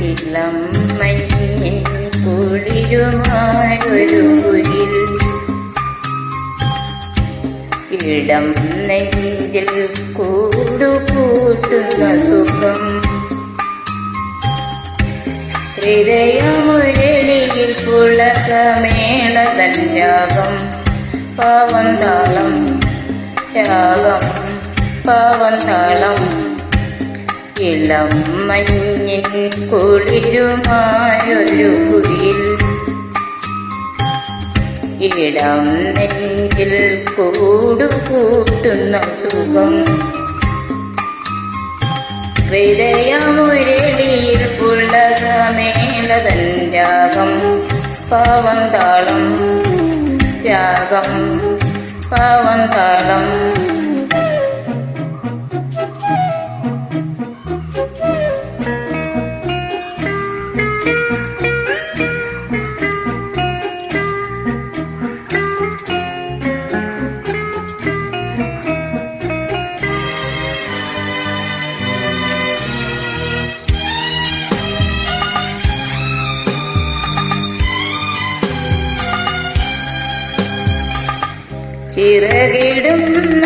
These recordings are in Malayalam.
ഇളം മഞ്ഞിൻ കുളിരുമായൊരു കുയിൽ ഇടം നെഞ്ചിൽ കൂടുകൂട്ടുന്ന സുഖം. ഹൃദയമുരളിയിൽ പുളകമേളതൻ രാഗം പാവന്താളം രാഗം പാവന്താളം ഇളം മഞ്ഞിൻ കുളിരുമായൊരു കുയിൽ ഇളം നെഞ്ചിൽ കൂടുകൂട്ടുന്ന സുഖം. ഹൃദയമുരളിയിൽ പുള്ളകമേളതൻ രാഗം പാവം താളം രാഗം പാവം താളം. ചിറകിടുന്ന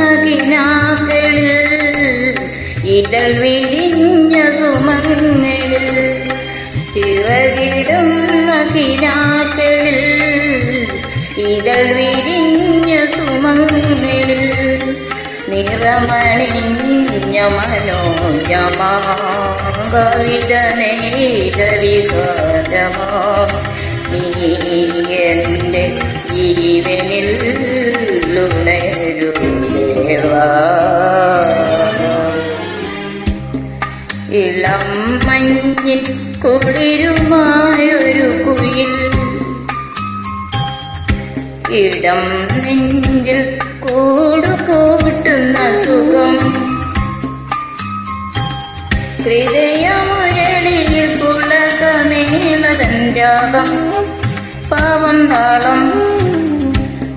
സുമങ്ങളിൽ ചിറകിടുന്ന കിനാക്കളിൽ ഇതൾ വിരിഞ്ഞ സുമങ്ങളിൽ. നിറമണിഞ്ഞ മനോജമാ നീ എന്റെ ജീവനിൽ ഇളം മഞ്ഞിൻ കുളിരുമായൊരു കുയിൽ. ഇടം നെഞ്ചിൽ കൂടുകൂട്ടുന്ന സുഖം. ഹൃദയമുരളിയിൽ പുളകമേളതൻ രാഗം. പാവം താളം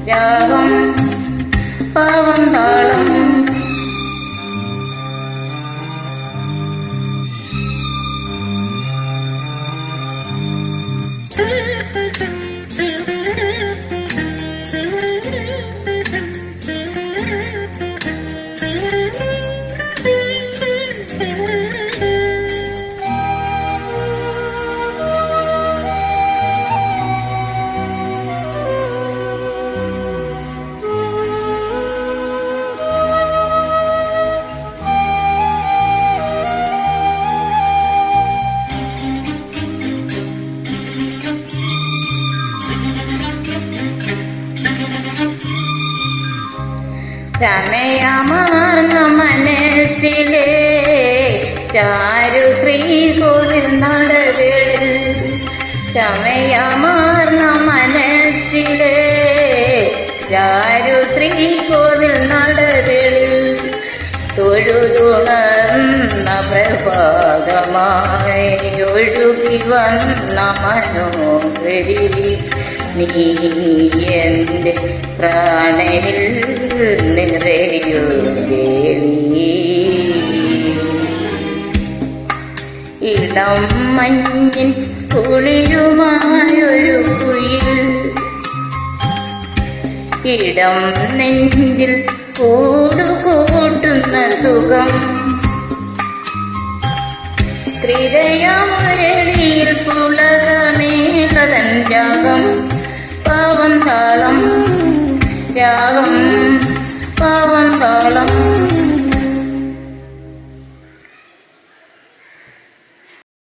രാഗം. പാവം താളം. ചമയമാർന്ന മനസ്സിലെ ചാരു ശ്രീകോവിൽ നടകളിൽ ചമയമാർന്ന മനസ്സിലെ ചാരു ശ്രീകോവിൽ നടകളിൽ തൊഴുതുണർന്ന പ്രഭാതമായി ഒഴുകി വന്ന മനോഹരി നീ എന്റെ പ്രാണനിൽ നിറയൂ ദേവി ഇടം മഞ്ഞിൻ കുളിരുമായൊരു കുയിൽ ഇടം നെഞ്ചിൽ കൂടുകൂട്ടുന്ന സുഖം. ഹൃദയമുരളിയിൽ പുളകമേളതൻ രാഗം. പാവം താളം രാഗം പാവം താളം